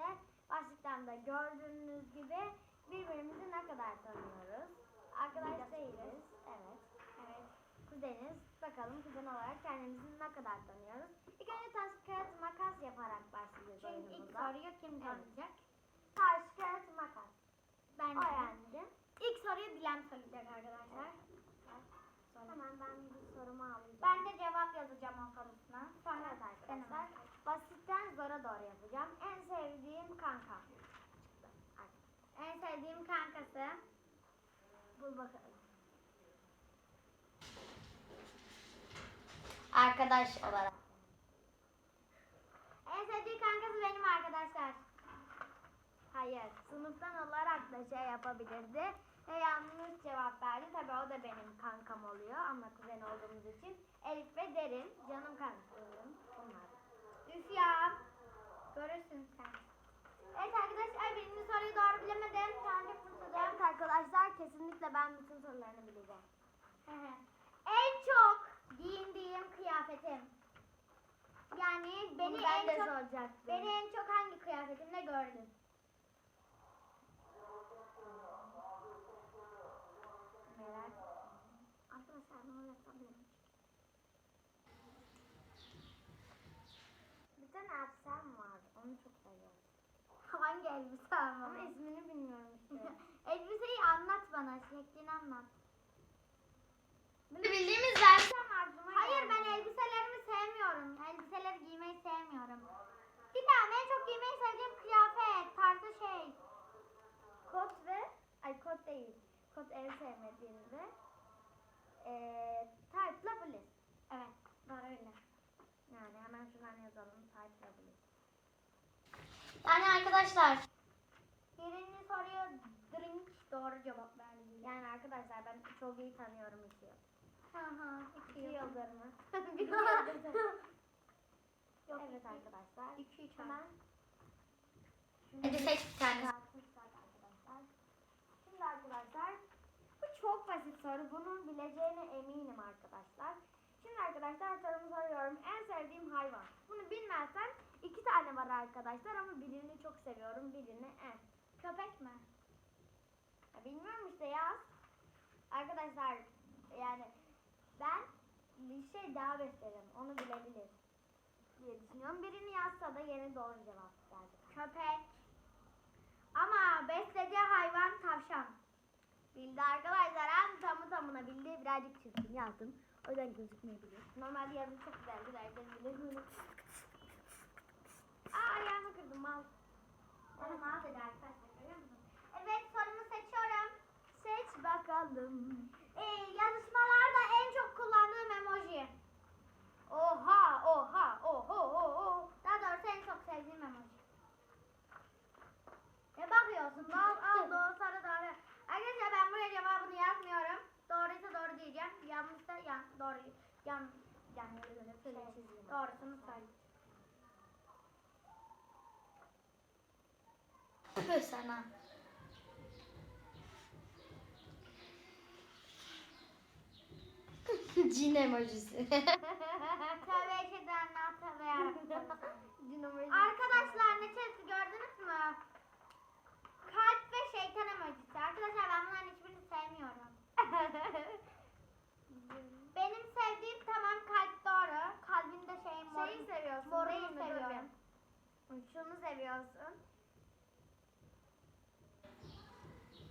işte. Başlıktan da gördüğünüz gibi birbirimizi ne kadar tanıyoruz. Arkadaş değiliz. Evet. Evet. Kuzeniz. Bakalım kuzen olarak kendimizi ne kadar tanıyoruz. İlk önce taş kağıt makas yaparak başlayacağız Şimdi ilk soruyu kim Evet. Taş kağıt makas. Ben O yendi. İlk soruyu bilen soracak arkadaşlar. Hemen ben bir sorumu alayım. Ben de cevap yazacağım o sorusuna. Sonra Evet arkadaşlar. Basitten zora doğru yapacağım. En kanka. En sevdiğim kankası. Bul bakalım. Arkadaş olarak. En sevdiği kankası benim arkadaşlar. Hayır. Sınıftan olarak da şey yapabilirdi. Ve yanlış cevap verdi. Tabii o da benim kankam oluyor. Ama kuzen olduğumuz için. Elif ve Derin. Canım kankalarım. Bunlar. Üf ya. Görürsün sen. Evet arkadaşlar birinci soruyu doğru bilemedim. Şu an çok mutsuzum. Evet arkadaşlar kesinlikle ben bütün sorularını bileceğim. en çok giyindiğim kıyafetim. Yani beni Bunu ben en de çok soracaktım. beni en çok hangi kıyafetimle gördün? Merak ettim. Arkadaşlar bunu yapabilirim. Bir tane elbisem var. Onu çok seviyorum. Hangi elbise ama? Ama ismini bilmiyorum işte. Elbiseyi anlat bana, şeklini anlat. Bunu bildiğimiz var. aklıma Hayır geldi. ben elbiselerimi sevmiyorum. Elbiseleri giymeyi sevmiyorum. Bir tane en çok giymeyi sevdiğim kıyafet, tarzı şey. Kot ve ay kot değil. Kot en sevmediğimde eee taytla bluz. Evet, var öyle. Yani hemen şuradan yazalım taytla bluz. Yani arkadaşlar. Birinci soruyu drink doğru cevap verdi. Yani arkadaşlar ben çok iyi tanıyorum işi. Hı hı. İki iki yıl. yıldır mı? Bir yıldır. Yok, evet iki. arkadaşlar. İki, üç Hemen. Hadi seç bir tane. Arkadaşlar. Şimdi arkadaşlar bu çok basit soru. Bunun bileceğine eminim arkadaşlar. Arkadaşlar sorumu soruyorum. En sevdiğim hayvan. Bunu bilmezsen iki tane var arkadaşlar ama birini çok seviyorum. Birini en. Köpek mi? Ya bilmiyorum işte yaz. Arkadaşlar yani ben bir şey daha beslerim. Onu bilebilir diye düşünüyorum. Birini yazsa da yeni doğru cevap gelecek. Köpek. Ama beslediği hayvan tavşan. Bildi arkadaşlar hem tamı tamına bildi birazcık çirkin yazdım. O yüzden gözükmeyebilir. Normalde yazım çok güzeldi. Herkes bilir. Aa ayağımı kırdım mal. Bana mal dedi arkadaşlar görüyor musun? Evet sorumu seçiyorum. Seç bakalım. Ee, yazışmalarda en çok kullandığım emoji. Oha oha oho oho. Daha doğrusu en çok sevdiğim emoji. Ne bakıyorsun? Al al doğru soru doğru. Arkadaşlar ben buraya cevabını yazmıyorum. Doğruysa doğru diyeceğim. Yanlışsa yan, doğru. Yan, yan, Şöyle şey, çizeyim. doğrusunu söyle. Sana. Cin emojisi. Tövbe eşeden tövbe yarabbim. Dinamik. Arkadaşlar ne çizdi gördünüz mü? Kalp ve şeytan emojisi. Arkadaşlar ben bunların hiçbirini sevmiyorum. Benim sevdiğim tamam kalp doğru. Kalbinde şey mor. Şeyi seviyorsun? Dur seviyorum. Şunu seviyorsun.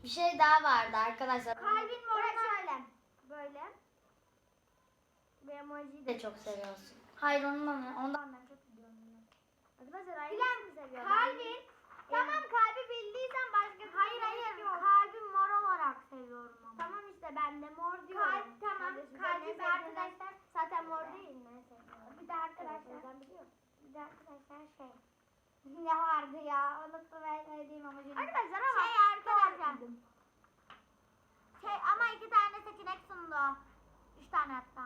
Bir şey daha vardı arkadaşlar. Kalbin şöyle. Böyle. Bir emoji de. çok seviyorsun. Hayır ondan ondan nefret ediyorum. Arkadaşlar aynı Bilen şeyi seviyor. Kalbin. Tamam kalbi bildiysen başka bir Hayır, şey hayır, yok. kalbi mor olarak seviyorum ama. Tamam işte ben de mor diyorum. Kalp tamam. Kalbi arkadaşlar. Zaten mor değil mi? Bir de arkadaşlar. Ben biliyorum. Bir de arkadaşlar şey. Ne vardı ya? Unuttum ben sevdiğim amacını. Arkadaşlar ama Şey arkadaşlar. Şey ama iki tane seçenek sundu. Üç tane hatta.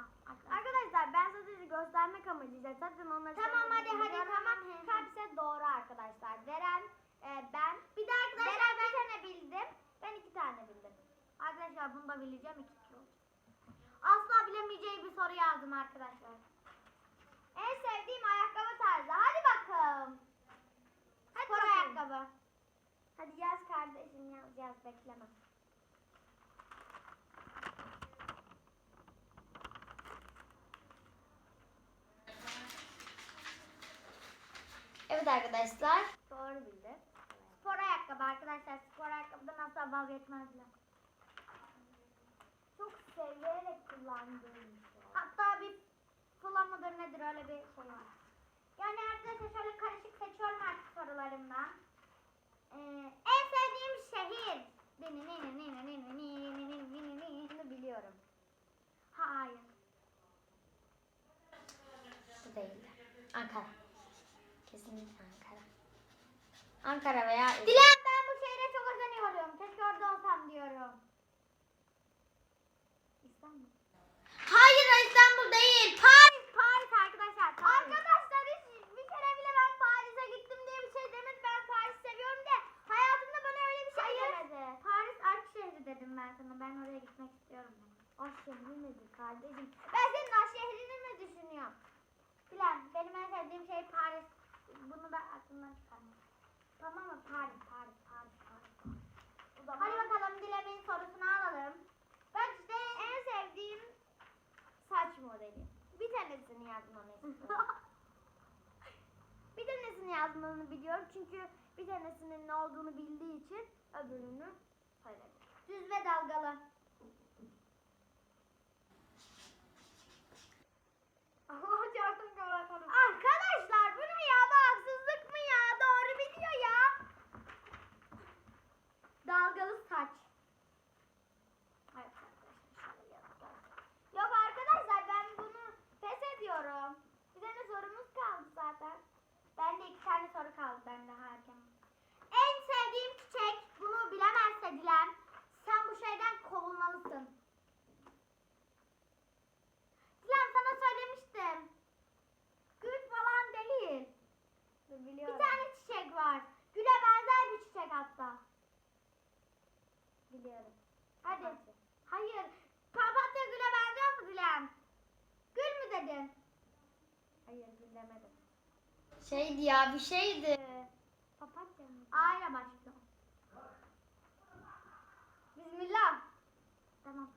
Arkadaşlar. Ben sadece göstermek amacıyla zaten onları Tamam, hadi, hadi, tamam. ama Kalpse doğru arkadaşlar. Deren e, ben Bir de arkadaşlar Deren ben bir tane bildim. Ben iki tane bildim. Arkadaşlar bunu da bileceğim iki kişi olacak. Asla bilemeyeceği bir soru yazdım arkadaşlar. En sevdiğim ayakkabı baba. Hadi yaz kardeşim yaz yaz bekleme. Evet arkadaşlar. Doğru bildi. Spor ayakkabı arkadaşlar. Spor ayakkabıdan asla vazgeçmezler. Çok severek kullandığım şey. Hatta bir kullanmadır nedir öyle bir şey var. Ankara. Kesinlikle Ankara. Ankara veya. Dilan ben bu şehre çok özeniyorum. Keşke orada olsam diyorum. İstanbul. Hayır İstanbul değil. Paris. Paris arkadaşlar. Arkadaşlar hiç bir kere bile ben Paris'e gittim diye bir şey demedi. Ben Paris seviyorum de hayatımda bana öyle bir şey demedi. Paris aşk şehri dedim ben sana. Ben oraya gitmek istiyorum. Aşk şehri nedir kardeşim? Ben senin aşk şehrini mi düşünüyorum? Bilen benim en sevdiğim şey Paris. Tamam mı? Paris, Paris. O zaman Hadi bakalım Dilem'in sorusunu alalım. ben işte en sevdiğim saç modeli. Bir tanesini yazmanı istiyorum. bir tanesini yazmanı biliyorum çünkü bir tanesinin ne olduğunu bildiği için öbürünü söylemiyorum. Düz ve dalgalı. Allah çarpsın kapatalım. Arkadaşlar bu ne ya? Bu haksızlık mı ya? Doğru biliyor ya. Dalgalı saç. Evet arkadaşlar şöyle yazalım. Yok arkadaşlar ben bunu pes ediyorum. Bir tane sorumuz kaldı zaten. Bende iki tane soru kaldı ben daha erken. En sevdiğim çiçek. Bunu bilemezse Dilan. Sen bu şeyden kovulmalısın. Dilan sana söylemiştim. Gül falan değil. Dur Bir biliyorum. tane çiçek var. Güle benzer bir çiçek hatta. Biliyorum. Hadi. Papatya. Hayır. Papatya güle benziyor mu Dilan? Gül mü dedin? Hayır bilemedim. Şeydi ya bir şeydi. Papatya mı? A ile başlıyor. Bismillah. Tamam.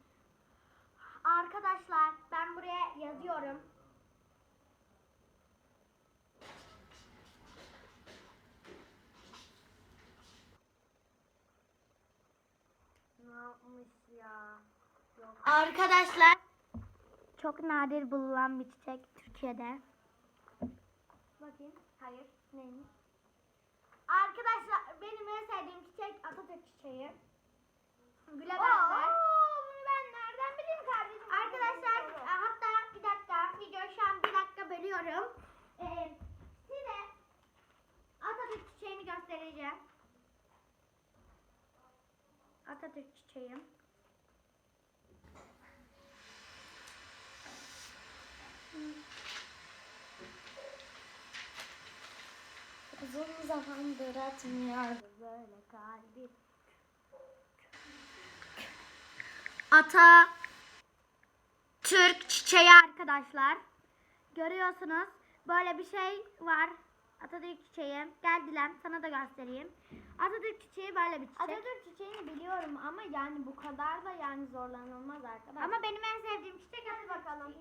Arkadaşlar ben buraya yazıyorum. Ne yapmış ya? Yok. Arkadaşlar. Çok nadir bulunan bir çiçek Türkiye'de. Bakayım. Hayır. Neymiş? Arkadaşlar benim en sevdiğim çiçek Atatürk çiçeği. Güle Aa, benzer. bunu ben nereden bileyim kardeşim? Arkadaşlar e, hatta bir dakika videoyu şu an bir dakika bölüyorum. Ee, size Atatürk çiçeğini göstereceğim. Atatürk çiçeği. Uzun zamandır atmıyor. Böyle kalbi. Ata Türk çiçeği arkadaşlar. Görüyorsunuz böyle bir şey var. Atatürk çiçeği. Gel Dilan sana da göstereyim. Atatürk çiçeği böyle bir çiçek. Atatürk çiçeğini biliyorum ama yani bu kadar da yani zorlanılmaz arkadaşlar. Ama benim en sevdiğim çiçek hadi bakalım.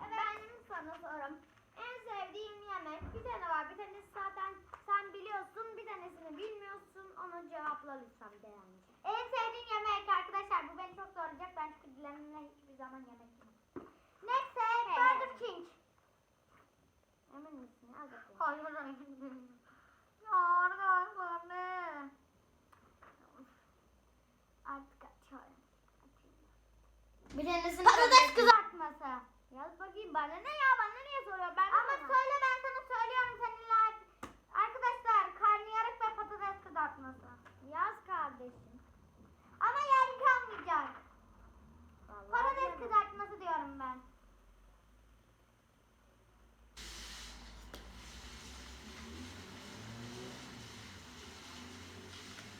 Benim sana sorum. En sevdiğim yemek bir tane var. Bir tanesi zaten sen biliyorsun. Bir tanesini bilmiyorsun. Onu cevapla lütfen beğence. En sevdiğim yemek arkadaşlar. Bu beni çok zorlayacak. Ben çünkü Dilan'la hiçbir zaman yemek yemem. Neyse Burger King. Emin misin? Al bakayım. Hayır hayır. Ya arkadaşlar ne? Artık açıyorum. Bir tanesini Patates kızartması. Yaz bakayım bana ne ya? Bana niye soruyor? Ben Ama söyle ben sana söylüyorum seninle. Arkadaşlar karnıyarık ve patates kızartması. Yaz kardeşim. Ama yer kalmayacak. Vallahi Patates bilemem. kızartması diyorum ben.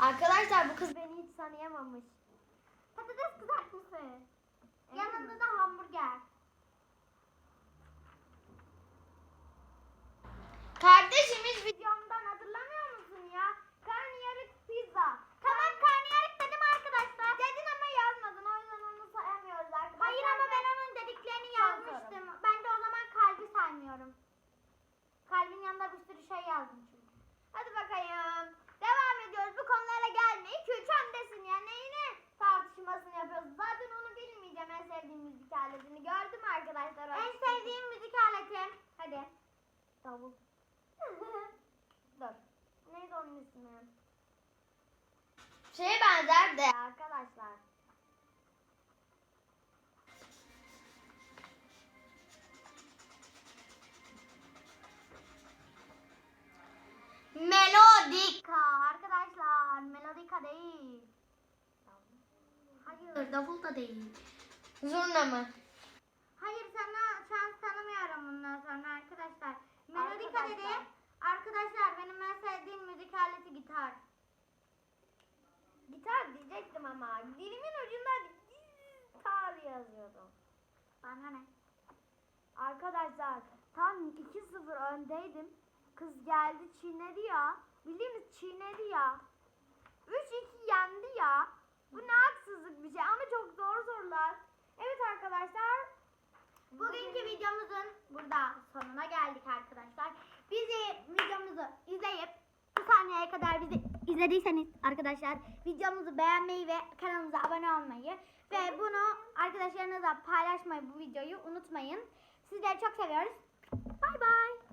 Arkadaşlar bu kız Beni hiç tanıyamamış. Patates kızartması. Yanında da da değil. Zurna mı? Hayır sana şans tanımıyorum bundan sonra arkadaşlar. Melodika Arkadaşlar. dedi. Arkadaşlar benim en sevdiğim müzik aleti gitar. Gitar diyecektim ama dilimin ucunda gitar yazıyordum. Bana ne? Arkadaşlar tam 2-0 öndeydim. Kız geldi çiğnedi ya. Bildiğiniz çiğnedi ya. 3-2 yendi ya. Bu ne haksızlık bir şey ama çok zor sorular. Evet arkadaşlar. Bugünkü videomuzun burada sonuna geldik arkadaşlar. Bizi videomuzu izleyip bu saniyeye kadar bizi izlediyseniz arkadaşlar videomuzu beğenmeyi ve kanalımıza abone olmayı ve bunu arkadaşlarınızla paylaşmayı bu videoyu unutmayın. Sizleri çok seviyoruz. Bay bay.